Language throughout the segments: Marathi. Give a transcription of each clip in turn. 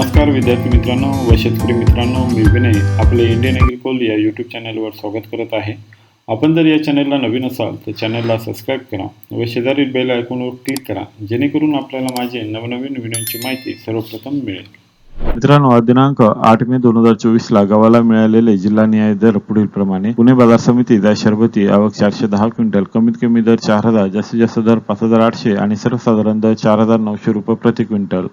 नमस्कार विद्यार्थी मित्रांनो व शेतकरी मित्रांनो मी विनय आपले इंडियन ॲग्रिकोल या यूट्यूब चॅनलवर स्वागत करत आहे. आपण जर या चॅनलला नवीन असाल तर चॅनलला सबस्क्राईब करा व शेजारील बेल आयकॉनवर क्लिक करा जेणेकरून आपल्याला माझे नवनवीन व्हिडिओची माहिती सर्वप्रथम मिळेल. मित्रांनो दिनांक आठ मे दोन हजार चोवीस ला गावाला मिळालेले जिल्हा न्याय दर पुढील प्रमाणे पुणे बाजार समिती दर शरबती आवक चारशे दहा क्विंटल कमीत कमी दर चार हजार जास्तीत जास्त दर पाच हजार आठशे आणि सर्वसाधारण दर चार हजार नऊशे रुपये प्रति क्विंटल.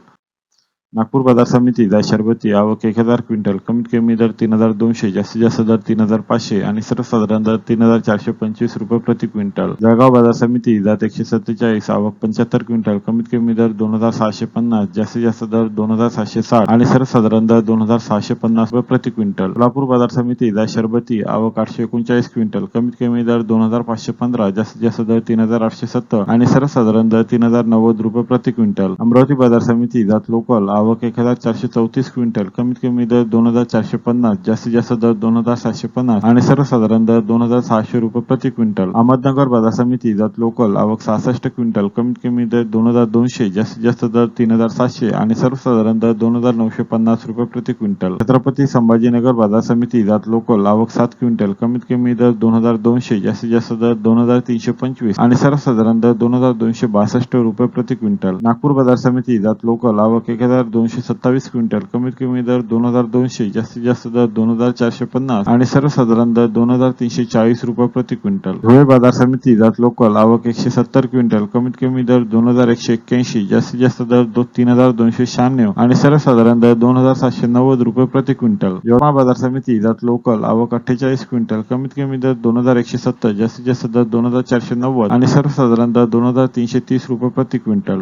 नागपूर बाजार समिती दर शरबती आवक एक हजार क्विंटल कमीत कमी दर तीन हजार दोनशे जास्तीत जास्त दर तीन हजार पाचशे आणि सर्वसाधारण दर तीन हजार चारशे पंचवीस रुपये प्रति क्विंटल. जळगाव बाजार समिती जात एकशे सत्तेचाळीस आवक पंच्याहत्तर क्विंटल कमीत कमी दर दोन हजार सहाशे पन्नास जास्तीत जास्त दर दोन हजार सहाशे साठ आणि सर्वसाधारण दर दोन हजार सहाशे पन्नास रुपये प्रति क्विंटल. सोलापूर बाजार समिती दर शरबती आवक आठशे एकोणचाळीस क्विंटल कमीत कमी दर दोन हजार पाचशे पंधरा जास्तीत जास्त दर तीन हजार आठशे सत्तर आणि सर्वसाधारण दर तीन हजार नव्वद रुपये प्रति क्विंटल. अमरावती बाजार समिती जात लोकल आवक एक हजार चारशे चौतीस क्विंटल कमीत कमी दर दोन हजार चारशे पन्नास जास्तीत जास्त दर दोन हजार सातशे पन्नास आणि सर्वसाधारण दर दोन हजार सहाशे रुपये प्रति क्विंटल. अहमदनगर बाजार समिती जात लोकल आवक सहासष्ट क्विंटल कमीत कमी दर दोन हजार दोनशे जास्तीत जास्त दर तीन हजार सातशे आणि सर्वसाधारण दर दोन हजार नऊशे पन्नास रुपये प्रति क्विंटल. छत्रपती संभाजीनगर बाजार समिती जात लोकल आवक सात क्विंटल कमीत कमी दर दोन हजार दोनशे जास्तीत जास्त दर दोन हजार तीनशे पंचवीस आणि सर्वसाधारण दर दोन हजार दोनशे बासष्ट रुपये प्रति क्विंटल. नागपूर बाजार समिती जात लोकल आवक एक हजार दोनशे सत्तावीस क्विंटल. कमीत कमी दर दोन हजार दोनशे जास्तीत जास्त दर दोन हजार चारशे पन्नास आणि सर्वसाधारण दर दोन हजार तीनशे चाळीस रुपये प्रति क्विंटल. धुळे बाजार समिती जात लोकल आवक एकशे सत्तर क्विंटल. कमीत कमी दर दोन हजार एकशे एक्क्याऐंशी जास्तीत जास्त दर तीन हजार दोनशे शहाण्णव आणि सर्वसाधारण दर दोन हजार सातशे नव्वद रुपये प्रति क्विंटल. यवतमाळ बाजार समिती जात लोकल आवक अठ्ठेचाळीस क्विंटल. कमीत कमी दर दोन हजार एकशे सत्तर जास्तीत जास्त दर दोन हजार चारशे नव्वद आणि सर्वसाधारण दर दोन हजार तीनशे तीस रुपये प्रति क्विंटल.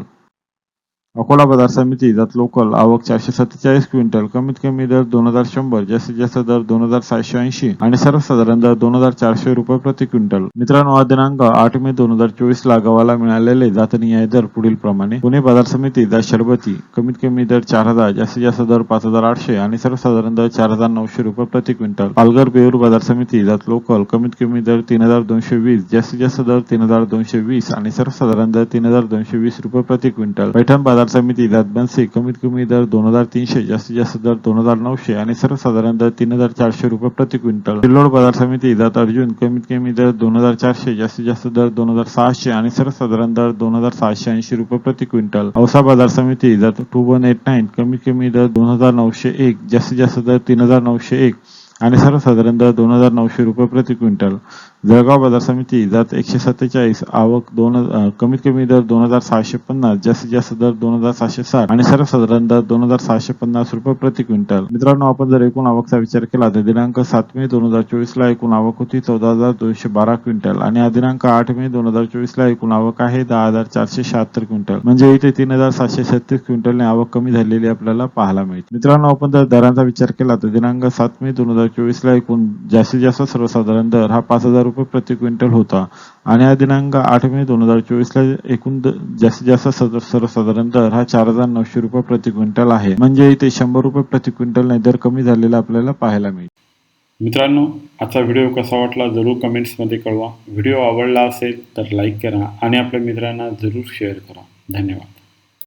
अकोला बाजार समिती जात लोकल आवक चारशे सत्तेचाळीस क्विंटल कमीत कमी दर दोन हजार शंभर जास्तीत जास्त दर दोन हजार सातशे ऐंशी आणि सर्वसाधारण दर दोन हजार चारशे रुपये प्रति क्विंटल मित्रांनो आज दिनांक आठ मे दोन हजार चोवीस ला गव्हाला मिळालेले जातनीय दर पुढील प्रमाणे पुणे बाजार समिती जात शरबती कमीत कमी दर चार हजार जास्तीत जास्त दर पाच हजार आठशे आणि सर्वसाधारण दर चार हजार नऊशे रुपये प्रति क्विंटल पालघर बेऊर बाजार समिती जात लोकल कमीत कमी दर तीन हजार दोनशे वीस जास्तीत जास्त दर तीन हजार दोनशे वीस आणि सर्वसाधारण दर तीन हजार दोनशे वीस रुपये प्रति क्विंटल पैठण बाजार समिती जात बनसे कमीत कमी दर दोन हजार तीनशे जास्तीत जास्त दर दोन हजार नऊशे आणि सर्वसाधारण दर तीन हजार चारशे रुपये प्रति क्विंटल. सिल्लोड बाजार समिती जात अर्जुन कमीत कमी दर दोन हजार चारशे जास्तीत जास्त दर दोन हजार सहाशे आणि सर्वसाधारण दर दोन हजार सहाशे ऐंशी रुपये प्रति क्विंटल. औसा बाजार समिती जात टू वन एट नाईन कमीत कमी दर दोन हजार नऊशे एक जास्तीत जास्त दर तीन हजार नऊशे एक. आणि सर्वसाधारण दर दोन हजार नऊशे रुपये प्रति क्विंटल. जळगाव बाजार समिती जात एकशे सत्तेचाळीस आवक दोन कमीत कमी दर दोन हजार सहाशे पन्नास जास्तीत जास्त दर दोन हजार सहाशे साठ आणि सर्वसाधारण दर दोन हजार सहाशे पन्नास रुपये प्रति क्विंटल. मित्रांनो आपण जर एकूण आवकचा विचार केला तर दिनांक सात मे दोन हजार चोवीस ला एकूण आवक होती चौदा हजार दोनशे बारा क्विंटल आणि हा दिनांक आठ मे दोन हजार चोवीस ला एकूण आवक आहे दहा हजार चारशे शहात्तर क्विंटल. म्हणजे इथे तीन हजार सातशे छत्तीस क्विंटलने आवक कमी झालेली आपल्याला पाहायला मिळते. मित्रांनो आपण जर दरांचा विचार केला तर दिनांक सात मे दोन हजार चोवीस ला एकूण जास्तीत जास्त सर्वसाधारण दर हा पाच हजार रुपये प्रति क्विंटल होता. आणि हा दिनांक आठ मे दोन हजार चोवीसला एकूण जास्तीत जास्त सर्वसाधारण दर हा चार हजार नऊशे रुपये प्रति क्विंटल आहे. म्हणजे इथे शंभर रुपये प्रति क्विंटल नाही दर कमी झालेला आपल्याला पाहायला मिळेल. मित्रांनो आजचा व्हिडिओ कसा वाटला जरूर कमेंट्समध्ये कळवा. व्हिडिओ आवडला असेल तर लाईक करा आणि आपल्या मित्रांना जरूर शेअर करा. धन्यवाद.